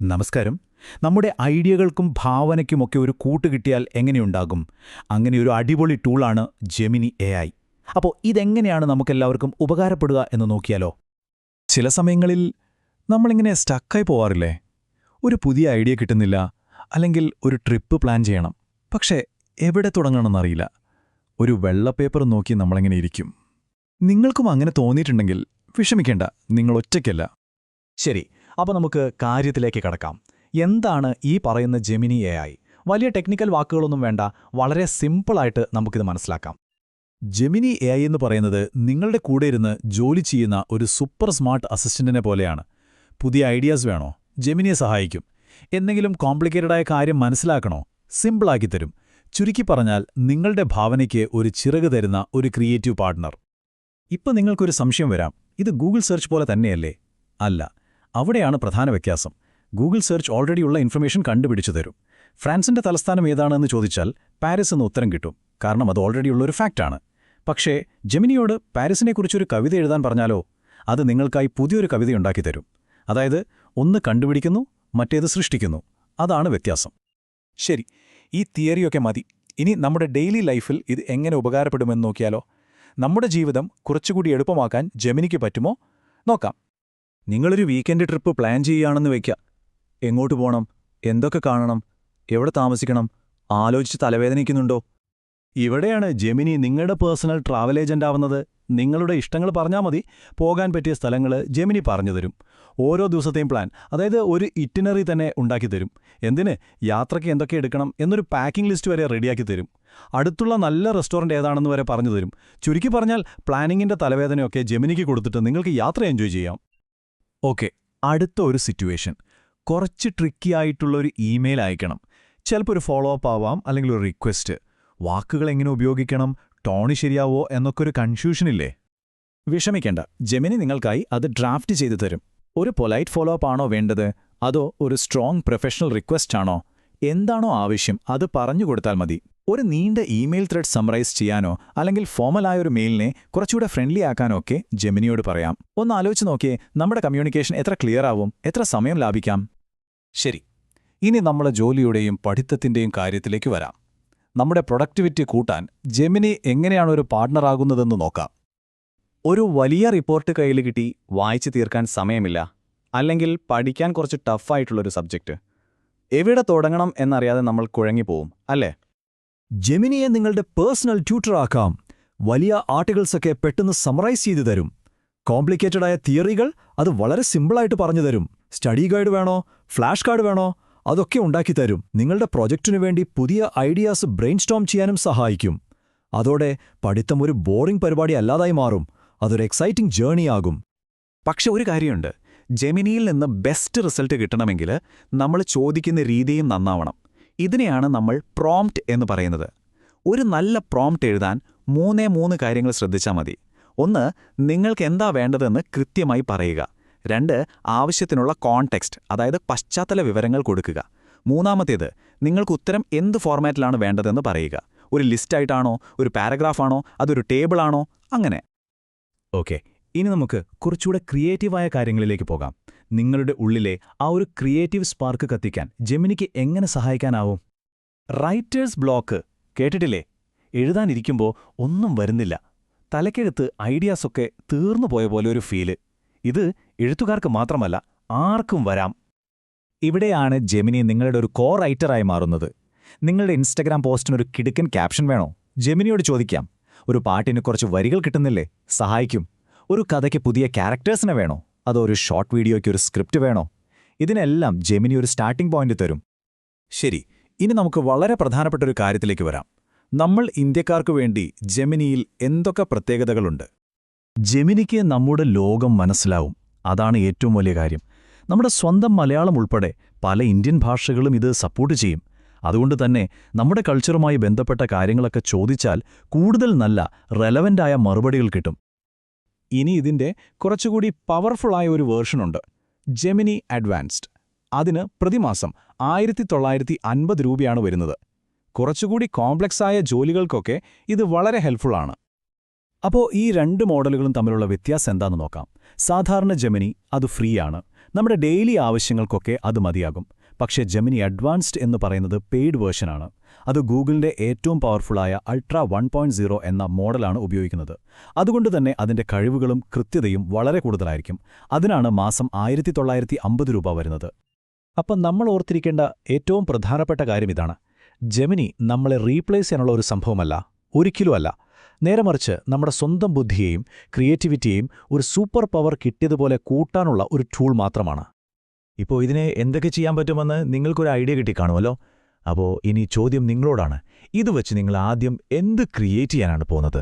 നമസ്കാരം. നമ്മുടെ ഐഡിയകൾക്കും ഭാവനയ്ക്കുമൊക്കെ ഒരു കൂട്ട് കിട്ടിയാൽ എങ്ങനെയുണ്ടാകും? അങ്ങനെ ഒരു അടിപൊളി ടൂളാണ് ജെമിനി എ ഐ അപ്പോൾ ഇതെങ്ങനെയാണ് നമുക്കെല്ലാവർക്കും ഉപകാരപ്പെടുക എന്ന് നോക്കിയാലോ? ചില സമയങ്ങളിൽ നമ്മളിങ്ങനെ സ്റ്റക്കായി പോവാറില്ലേ? ഒരു പുതിയ ഐഡിയ കിട്ടുന്നില്ല അല്ലെങ്കിൽ ഒരു ട്രിപ്പ് പ്ലാൻ ചെയ്യണം. പക്ഷേ എവിടെ തുടങ്ങണമെന്നറിയില്ല ഒരു വെള്ള പേപ്പർ നോക്കി നമ്മളിങ്ങനെ ഇരിക്കും. നിങ്ങൾക്കും അങ്ങനെ തോന്നിയിട്ടുണ്ടെങ്കിൽ വിഷമിക്കേണ്ട നിങ്ങൾ ഒറ്റയ്ക്കല്ല. ശരി അപ്പോൾ നമുക്ക് കാര്യത്തിലേക്ക് കടക്കാം. എന്താണ് ഈ പറയുന്ന ജെമിനി എ ഐ വലിയ ടെക്നിക്കൽ വാക്കുകളൊന്നും വേണ്ട വളരെ സിമ്പിളായിട്ട് നമുക്കിത് മനസ്സിലാക്കാം. ജെമിനി എ ഐ എന്ന് പറയുന്നത് നിങ്ങളുടെ കൂടെ ഇരുന്ന് ജോലി ചെയ്യുന്ന ഒരു സൂപ്പർ സ്മാർട്ട് അസിസ്റ്റന്റിനെ പോലെയാണ്. പുതിയ ഐഡിയാസ് വേണോ? ജെമിനിയെ സഹായിക്കും. എന്തെങ്കിലും കോംപ്ലിക്കേറ്റഡായ കാര്യം മനസ്സിലാക്കണോ? സിമ്പിളാക്കി തരും. ചുരുക്കി പറഞ്ഞാൽ നിങ്ങളുടെ ഭാവനയ്ക്ക് ഒരു ചിറക് തരുന്ന ഒരു ക്രിയേറ്റീവ് പാർട്ട്ണർ ഇപ്പം നിങ്ങൾക്കൊരു സംശയം വരാം. ഇത് ഗൂഗിൾ സെർച്ച് പോലെ തന്നെയല്ലേ? അല്ല. അവിടെയാണ് പ്രധാന വ്യത്യാസം. ഗൂഗിൾ സെർച്ച് ഓൾറെഡിയുള്ള ഇൻഫർമേഷൻ കണ്ടുപിടിച്ചു തരും. ഫ്രാൻസിന്റെ തലസ്ഥാനം ഏതാണെന്ന് ചോദിച്ചാൽ പാരീസ് എന്ന് ഉത്തരം കിട്ടും. കാരണം അത് ഓൾറെഡിയുള്ളൊരു ഫാക്റ്റാണ്. പക്ഷേ ജെമിനിയോട് പാരീസിനെക്കുറിച്ചൊരു കവിത എഴുതാൻ പറഞ്ഞാലോ? അത് നിങ്ങൾക്കായി പുതിയൊരു കവിതയുണ്ടാക്കി തരും. അതായത് ഒന്ന് കണ്ടുപിടിക്കുന്നു മറ്റേത് സൃഷ്ടിക്കുന്നു. അതാണ് വ്യത്യാസം. ശരി ഈ തിയറിയൊക്കെ മതി. ഇനി നമ്മുടെ ഡെയിലി ലൈഫിൽ ഇത് എങ്ങനെ ഉപകാരപ്പെടുമെന്ന് നോക്കിയാലോ? നമ്മുടെ ജീവിതം കുറച്ചുകൂടി എളുപ്പമാക്കാൻ ജെമിനിക്ക് പറ്റുമോ? നോക്കാം. നിങ്ങളൊരു വീക്കെൻഡ് ട്രിപ്പ് പ്ലാൻ ചെയ്യുകയാണെന്ന് വയ്ക്കാം. എങ്ങോട്ട് പോകണം എന്തൊക്കെ കാണണം? എവിടെ താമസിക്കണം? ആലോചിച്ച് തലവേദനിക്കുന്നുണ്ടോ? ഇവിടെയാണ് ജെമിനി നിങ്ങളുടെ പേഴ്സണൽ ട്രാവൽ ഏജന്റ് ആവുന്നത്. നിങ്ങളുടെ ഇഷ്ടങ്ങൾ പറഞ്ഞാൽ മതി. പോകാൻ പറ്റിയ സ്ഥലങ്ങൾ ജെമിനി പറഞ്ഞു തരും. ഓരോ ദിവസത്തെയും പ്ലാൻ അതായത് ഒരു ഇറ്റിനറി തന്നെ ഉണ്ടാക്കി തരും. എന്തിന്? യാത്രയ്ക്ക് എന്തൊക്കെ എടുക്കണം എന്നൊരു പാക്കിംഗ് ലിസ്റ്റ് വരെ റെഡിയാക്കി തരും. അടുത്തുള്ള നല്ല റെസ്റ്റോറന്റ് ഏതാണെന്ന് വരെ പറഞ്ഞു തരും. ചുരുക്കി പറഞ്ഞാൽ പ്ലാനിങ്ങിന്റെ തലവേദനയൊക്കെ ജെമിനിക്ക് കൊടുത്തിട്ട് നിങ്ങൾക്ക് യാത്ര എൻജോയ് ചെയ്യാം. ഓക്കെ അടുത്ത ഒരു സിറ്റുവേഷൻ. കുറച്ച് ട്രിക്കി ആയിട്ടുള്ള ഒരു ഇമെയിൽ അയക്കണം. ചിലപ്പോൾ ഒരു ഫോളോ അപ്പ് ആവാം അല്ലെങ്കിൽ ഒരു റിക്വസ്റ്റ് വാക്കുകൾ എങ്ങനെ ഉപയോഗിക്കണം? ടോണി ശരിയാവോ? എന്നൊക്കെ ഒരു കൺഫ്യൂഷനില്ലേ വിഷമിക്കേണ്ട. ജെമിനി നിങ്ങൾക്കായി അത് ഡ്രാഫ്റ്റ് ചെയ്തു തരും. ഒരു പൊലൈറ്റ് ഫോളോ അപ്പ് ആണോ വേണ്ടത്? അതോ ഒരു സ്ട്രോങ് പ്രൊഫഷണൽ റിക്വസ്റ്റ് ആണോ? എന്താണോ ആവശ്യം? അത് പറഞ്ഞു കൊടുത്താൽ മതി. ഒരു നീണ്ട ഇമെയിൽ ത്രെഡ് സമറൈസ് ചെയ്യാനോ അല്ലെങ്കിൽ ഫോമലായ ഒരു മെയിലിനെ കുറച്ചുകൂടെ ഫ്രണ്ട്ലി ആക്കാനോ ഒക്കെ ജെമിനിയോട് പറയാം. ഒന്ന് ആലോചിച്ച് നോക്കിയേ നമ്മുടെ കമ്മ്യൂണിക്കേഷൻ എത്ര ക്ലിയർ ആവും എത്ര സമയം ലാഭിക്കാം? ശരി ഇനി നമ്മുടെ ജോലിയുടെയും പഠിത്തത്തിന്റെയും കാര്യത്തിലേക്ക് വരാം. നമ്മുടെ പ്രൊഡക്ടിവിറ്റി കൂട്ടാൻ ജെമിനി എങ്ങനെയാണ് ഒരു പാർട്ട്ണറാകുന്നതെന്ന് നോക്കാം. ഒരു വലിയ റിപ്പോർട്ട് കയ്യിൽ കിട്ടി വായിച്ചു തീർക്കാൻ സമയമില്ല അല്ലെങ്കിൽ പഠിക്കാൻ കുറച്ച് ടഫായിട്ടുള്ളൊരു സബ്ജക്റ്റ്. എവിടെ തുടങ്ങണം എന്നറിയാതെ നമ്മൾ കുഴങ്ങിപ്പോവും അല്ലേ? ജെമിനിയെ നിങ്ങളുടെ പേഴ്സണൽ ട്യൂട്ടറാക്കാം. വലിയ ആർട്ടിക്കിൾസൊക്കെ പെട്ടെന്ന് സമറൈസ് ചെയ്തു തരും. കോംപ്ലിക്കേറ്റഡായ തിയറികൾ അത് വളരെ സിമ്പിളായിട്ട് പറഞ്ഞു തരും. സ്റ്റഡി ഗൈഡ് വേണോ? ഫ്ലാഷ് കാർഡ് വേണോ? അതൊക്കെ ഉണ്ടാക്കി തരും. നിങ്ങളുടെ പ്രൊജക്റ്റിനു വേണ്ടി പുതിയ ഐഡിയാസ് ബ്രെയിൻ സ്റ്റോം ചെയ്യാനും സഹായിക്കും. അതോടെ പഠിത്തം ഒരു ബോറിംഗ് പരിപാടി അല്ലാതായി മാറും. അതൊരു എക്സൈറ്റിംഗ് ജേണിയാകും പക്ഷെ ഒരു കാര്യമുണ്ട്. ജെമിനിയിൽ നിന്ന് ബെസ്റ്റ് റിസൾട്ട് കിട്ടണമെങ്കിൽ നമ്മൾ ചോദിക്കുന്ന രീതിയും നന്നാവണം. ഇതിനെയാണ് നമ്മൾ പ്രോംപ്റ്റ് എന്ന് പറയുന്നത്. ഒരു നല്ല പ്രോംപ്റ്റ് എഴുതാൻ മൂന്നേ മൂന്ന് കാര്യങ്ങൾ ശ്രദ്ധിച്ചാൽ മതി. ഒന്ന് നിങ്ങൾക്ക് എന്താ വേണ്ടതെന്ന് കൃത്യമായി പറയുക. രണ്ട് ആവശ്യത്തിനുള്ള കോൺടെക്സ്റ്റ് അതായത് പശ്ചാത്തല വിവരങ്ങൾ കൊടുക്കുക. മൂന്നാമത്തേത് നിങ്ങൾക്ക് ഉത്തരം എന്ത് ഫോർമാറ്റിലാണ് വേണ്ടതെന്ന് പറയുക. ഒരു ലിസ്റ്റായിട്ടാണോ ഒരു പാരഗ്രാഫാണോ അതൊരു ടേബിളാണോ അങ്ങനെ. ഓക്കെ ഇനി നമുക്ക് കുറച്ചുകൂടെ ക്രിയേറ്റീവായ കാര്യങ്ങളിലേക്ക് പോകാം. നിങ്ങളുടെ ഉള്ളിലെ ആ ഒരു ക്രിയേറ്റീവ് സ്പാർക്ക് കത്തിക്കാൻ ജെമിനിക്ക് എങ്ങനെ സഹായിക്കാനാവും? റൈറ്റേഴ്സ് ബ്ലോക്ക് കേട്ടിട്ടില്ലേ? എഴുതാനിരിക്കുമ്പോൾ ഒന്നും വരുന്നില്ല. തലക്കകത്ത് ഐഡിയാസൊക്കെ തീർന്നു പോയ പോലെ ഒരു ഫീൽ ഇത് എഴുത്തുകാർക്ക് മാത്രമല്ല ആർക്കും വരാം. ഇവിടെയാണ് ജെമിനി നിങ്ങളുടെ ഒരു കോ റൈറ്ററായി മാറുന്നത്. നിങ്ങളുടെ ഇൻസ്റ്റഗ്രാം പോസ്റ്റിനൊരു കിടുക്കൻ ക്യാപ്ഷൻ വേണോ? ജെമിനിയോട് ചോദിക്കാം. ഒരു പാട്ടിന് കുറച്ച് വരികൾ കിട്ടുന്നില്ലേ? സഹായിക്കും. ഒരു കഥയ്ക്ക് പുതിയ ക്യാരക്ടേഴ്സിനെ വേണോ? അതോ ഒരു ഷോർട്ട് വീഡിയോയ്ക്ക് ഒരു സ്ക്രിപ്റ്റ് വേണോ? ഇതിനെല്ലാം ജെമിനി ഒരു സ്റ്റാർട്ടിംഗ് പോയിന്റ് തരും. ശരി ഇനി നമുക്ക് വളരെ പ്രധാനപ്പെട്ട ഒരു കാര്യത്തിലേക്ക് വരാം. നമ്മൾ ഇന്ത്യക്കാർക്കു വേണ്ടി ജെമിനിയിൽ എന്തൊക്കെ പ്രത്യേകതകളുണ്ട്? ജെമിനിക്ക് നമ്മുടെ ലോകം മനസ്സിലാവും. അതാണ് ഏറ്റവും വലിയ കാര്യം. നമ്മുടെ സ്വന്തം മലയാളം ഉൾപ്പെടെ പല ഇന്ത്യൻ ഭാഷകളും ഇത് സപ്പോർട്ട് ചെയ്യും. അതുകൊണ്ട് തന്നെ നമ്മുടെ കൾച്ചറുമായി ബന്ധപ്പെട്ട കാര്യങ്ങളൊക്കെ ചോദിച്ചാൽ കൂടുതൽ നല്ല റെലവന്റായ മറുപടികൾ കിട്ടും. ഇനി ഇതിന്റെ കുറച്ചുകൂടി പവർഫുള്ളായ ഒരു വേർഷനുണ്ട് ജെമിനി അഡ്വാൻസ്ഡ് അതിന് പ്രതിമാസം ആയിരത്തി തൊള്ളായിരത്തി അൻപത് രൂപയാണ് വരുന്നത്. കുറച്ചുകൂടി കോംപ്ലക്സായ ജോലികൾക്കൊക്കെ ഇത് വളരെ ഹെൽപ്ഫുള്ളാണ് അപ്പോൾ ഈ രണ്ട് മോഡലുകളും തമ്മിലുള്ള വ്യത്യാസം എന്താണെന്ന് നോക്കാം. സാധാരണ ജെമിനി അത് ഫ്രീ ആണ്. നമ്മുടെ ഡെയിലി ആവശ്യങ്ങൾക്കൊക്കെ അത് മതിയാകും. പക്ഷേ ജെമിനി അഡ്വാൻസ്ഡ് എന്ന് പറയുന്നത് പെയ്ഡ് വേർഷനാണ് അത് ഗൂഗിളിന്റെ ഏറ്റവും പവർഫുള്ളായ അൾട്ര വൺ എന്ന മോഡലാണ് ഉപയോഗിക്കുന്നത്. അതുകൊണ്ട് തന്നെ അതിന്റെ കഴിവുകളും കൃത്യതയും വളരെ കൂടുതലായിരിക്കും. അതിനാണ് മാസം ആയിരത്തി രൂപ വരുന്നത്. അപ്പം നമ്മൾ ഓർത്തിരിക്കേണ്ട ഏറ്റവും പ്രധാനപ്പെട്ട കാര്യം ഇതാണ്. ജെമിനി നമ്മളെ റീപ്ലേസ് ചെയ്യാനുള്ള ഒരു സംഭവമല്ല ഒരിക്കലുമല്ല നേരെ മറിച്ച് നമ്മുടെ സ്വന്തം ബുദ്ധിയെയും ക്രിയേറ്റിവിറ്റിയെയും ഒരു സൂപ്പർ പവർ കിട്ടിയതുപോലെ കൂട്ടാനുള്ള ഒരു ടൂൾ മാത്രമാണ്. ഇപ്പോൾ ഇതിനെ എന്തൊക്കെ ചെയ്യാൻ പറ്റുമെന്ന് നിങ്ങൾക്കൊരു ഐഡിയ കിട്ടിക്കാണുമല്ലോ? അപ്പോൾ ഇനി ചോദ്യം നിങ്ങളോടാണ്. ഇത് വെച്ച് നിങ്ങൾ ആദ്യം എന്ത് ക്രിയേറ്റ് ചെയ്യാനാണ് പോകുന്നത്?